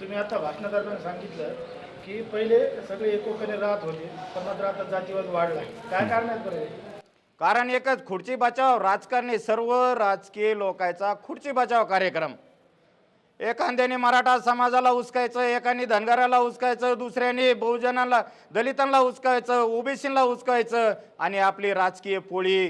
तुम्ही आता भाषणादरम्यान सांगितलं की पहिले सगळे एकोप्याने राहत होते पण मात्र आता जातीवाद वाढला. काय कारण आहेत बरं? कारण एकच खुर्ची बचाव राजकारणी सर्व राजकीय लोकांचा खुर्ची बचाव कार्यक्रम. एखाद्याने मराठा समाजाला उचकायचं एकाने धनगराला उचकायचं दुसऱ्याने बहुजनाला दलितांना उचकायचं ओबीसीला उचकायचं आणि आपली राजकीय पोळी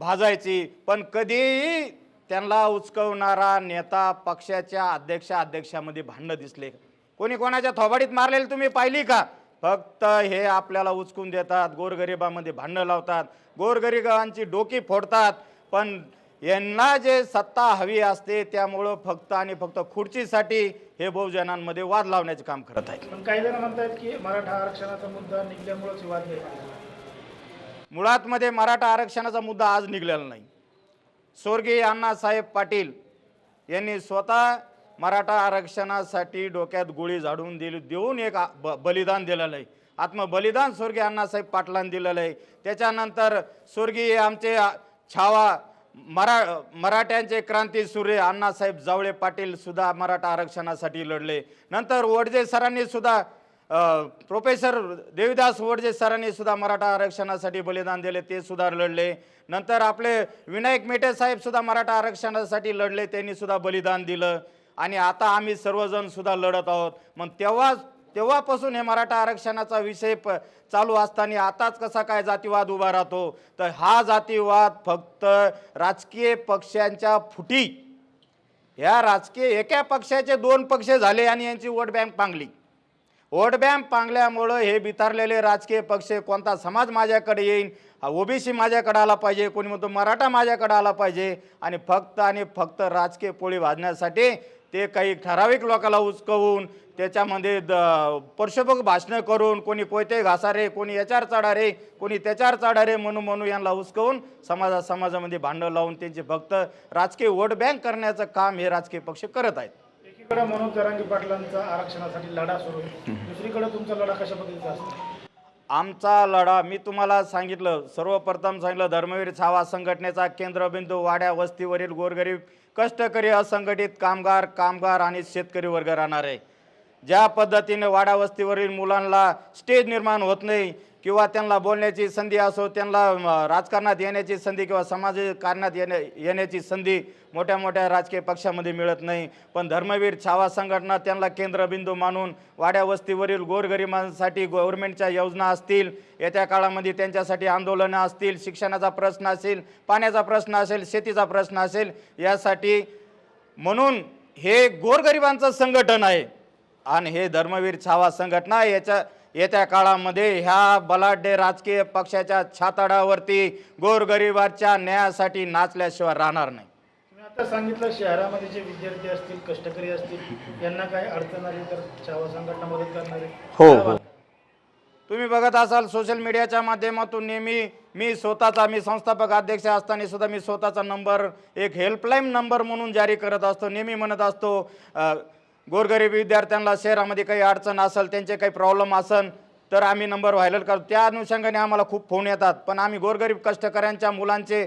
भाजायची. पण कधीही त्यांना उचकवणारा नेता पक्षाच्या अध्यक्ष अध्यक्षामध्ये भांडणं दिसले. कोणी कोणाच्या थोबाडीत मारलेली तुम्ही पाहिली का? फक्त हे आपल्याला उचकून देतात गोरगरिबामध्ये भांडणं लावतात गोरगरिबांची डोकी फोडतात. पण यांना जे सत्ता हवी असते त्यामुळं फक्त आणि फक्त खुर्चीसाठी हे बहुजनांमध्ये वाद लावण्याचे काम करत आहेत. काही जण म्हणतात की मराठा आरक्षणाचा मुद्दा निघल्यामुळेच हे वाद. मुळात मध्ये मराठा आरक्षणाचा मुद्दा आज निघलेला नाही. स्वर्गीय अण्णासाहेब पाटील यांनी स्वतः मराठा आरक्षणासाठी डोक्यात गोळी झाडून दिली देऊन एक ब- बलिदान दिलेलं आहे. आत्मबलिदान स्वर्गीय अण्णासाहेब पाटलांनी दिलेलं आहे. त्याच्यानंतर स्वर्गीय आमचे छावा मरा मराठ्यांचे क्रांती सूर्य अण्णासाहेब जावळे पाटील सुद्धा मराठा आरक्षणासाठी लढले. नंतर वडजे सरांनी सुद्धा प्रोफेसर देविदास वडजे सरांनी सुद्धा मराठा आरक्षणासाठी बलिदान दिले ते सुद्धा लढले. नंतर आपले विनायक मेटे साहेब सुद्धा मराठा आरक्षणासाठी लढले त्यांनी सुद्धा बलिदान दिलं. आणि आता आम्ही सर्वजण सुद्धा लढत आहोत. मग तेव्हा तेव्हापासून हे मराठा आरक्षणाचा विषय प चालू असताना आताच कसा काय जातीवाद उभा राहतो? तर हा जातीवाद फक्त राजकीय पक्षांच्या फुटी. ह्या राजकीय एका पक्षाचे दोन पक्ष झाले आणि यांची वोट बँक पांगली वोट बँक पांगल्यामुळं हे बितारलेले राजकीय पक्ष कोणता समाज माझ्याकडे येईन? ओबीसी माझ्याकडे आला पाहिजे कोणी म्हणतो मराठा माझ्याकडे आला पाहिजे आणि फक्त आणि फक्त राजकीय पोळी भाजण्यासाठी ते काही ठराविक लोकाला उचकवून त्याच्यामध्ये द परशोभक भाषणं करून कोणी कोयते घासारे कोणी याच्यावर चढारे कोणी त्याच्यावर चढारे म्हणून म्हणून यांना उचकवून समाजा समाजामध्ये भांडं लावून त्यांचे फक्त राजकीय वोट बँक करण्याचं काम हे राजकीय पक्ष करत आहेत. एकीकडे मनोज जरांगी पाटलांचा आरक्षणासाठी लढा सुरू दुसरीकडे तुमचा लढा कशा पद्धतीचा असतो? आमचा लढा मी तुम्हाला सांगितलं सर्वप्रथम सांगितलं धर्मवीर छावा संघटनेचा केंद्रबिंदू वाड्या वस्तीवरील गोरगरीब कष्टकरी असंघटित कामगार कामगार आणि शेतकरी वर्ग राहणार आहे. ज्या पद्धतीने वाडावस्तीवरील मुलांना स्टेज निर्माण होत नाही किंवा त्यांना बोलण्याची संधी असो त्यांना राजकारणात येण्याची संधी किंवा समाजकारणात येण्या येण्याची संधी मोठ्या मोठ्या राजकीय पक्षामध्ये मिळत नाही. पण धर्मवीर छावा संघटना त्यांना केंद्रबिंदू मानून वाड्या वस्तीवरील गोरगरिबांसाठी गव्हर्नमेंटच्या योजना असतील येत्या काळामध्ये त्यांच्यासाठी आंदोलनं असतील शिक्षणाचा प्रश्न असेल पाण्याचा प्रश्न असेल शेतीचा प्रश्न असेल यासाठी म्हणून हे गोरगरिबांचं संघटन आहे. आणि हे धर्मवीर छावा संघटना याच्या येत्या काळामध्ये ह्या बलाढ्य राजकीय पक्षाच्या छाताडावरती गोरगरिबाच्या न्यायासाठी नाचल्याशिवाय राहणार नाही. तुम्ही आता सांगितलं शहरामध्ये जे विद्यार्थी असतील कष्टकरी असतील यांना काय अडचण आली तर छावा संघटना मदत करणार आहे. हो, हो. तुम्ही बघत असाल सोशल मीडियाच्या माध्यमातून नेहमी मी स्वतःचा मी संस्थापक अध्यक्ष असताना सुद्धा मी स्वतःचा नंबर एक हेल्पलाईन नंबर म्हणून जारी करत असतो नेहमी म्हणत असतो अ, गोरगरीब विद्यार्थ्यांना शहरामध्ये काही अडचण असेल त्यांचे काही प्रॉब्लेम असेल तर आम्ही नंबर व्हायरल करतो. त्या अनुषंगाने आम्हाला खूप फोन येतात. पण आम्ही गोरगरीब कष्टकऱ्यांच्या मुलांचे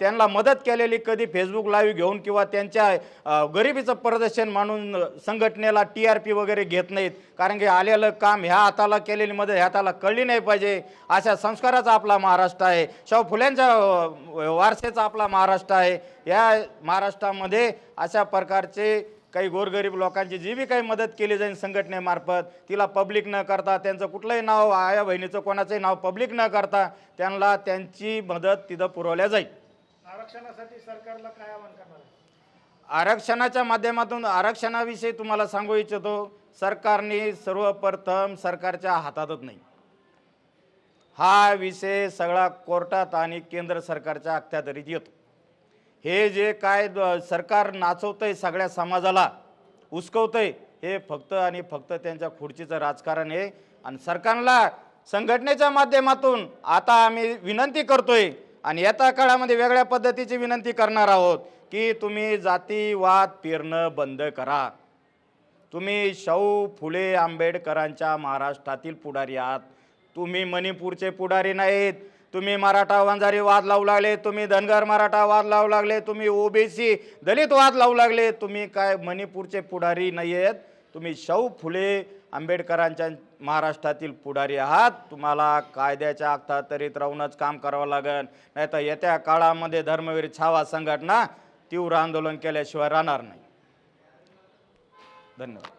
त्यांना मदत केलेली कधी फेसबुक लाईव्ह घेऊन किंवा त्यांच्या गरिबीचं प्रदर्शन मानून संघटनेला टी आर पी वगैरे घेत नाहीत. कारण की आलेलं काम ह्या हाताला केलेली मदत ह्या हाताला कळली नाही पाहिजे. अशा संस्काराचा आपला महाराष्ट्र आहे. शाहू फुल्यांच्या वारसेचा आपला महाराष्ट्र आहे. या महाराष्ट्रामध्ये अशा प्रकारचे काही गोरगरीब लोकांची जी बी काही मदत केली जाईल संघटनेमार्फत तिला पब्लिक न करता त्यांचं कुठलंही नाव आया बहिणीचं कोणाचंही नाव पब्लिक न करता त्यांना त्यांची मदत तिथं पुरवल्या जाईल. आरक्षणासाठी सरकारला काय आवाहन करणार आहे? आरक्षणाच्या माध्यमातून आरक्षणाविषयी तुम्हाला सांगू इच्छितो सरकारने सर्वप्रथम सरकारच्या हातातच नाही. हा विषय सगळा कोर्टात आणि केंद्र सरकारच्या अखत्यारीत येतो. हे जे काय द- सरकार आहे सगळ्या समाजाला उचकवतंय हे फक्त आणि फक्त त्यांच्या खुर्चीचं राजकारण आहे. आणि सरकारला संघटनेच्या माध्यमातून आता आम्ही विनंती करतोय आणि येत्या काळामध्ये वेगळ्या पद्धतीची विनंती करणार आहोत की तुम्ही जातीवाद पेरणं बंद करा. तुम्ही शाहू फुले आंबेडकरांच्या महाराष्ट्रातील पुढारी आहात. तुम्ही मणिपूरचे पुढारी नाहीत. तुम्ही मराठा वंजारी वाद लावू लागले तुम्ही धनगर मराठा वाद लावू लागले तुम्ही ओबीसी दलित वाद लावू लागले तुम्ही काय मणिपूरचे पुढारी नाही आहेत तुम्ही शाहू फुले आंबेडकरांच्या महाराष्ट्रातील पुढारी आहात. तुम्हाला कायद्याच्या अखतातरीत राहूनच काम करावं लागेल. नाही तर येत्या काळामध्ये धर्मवीर छावा संघटना तीव्र आंदोलन केल्याशिवाय राहणार नाही. धन्यवाद.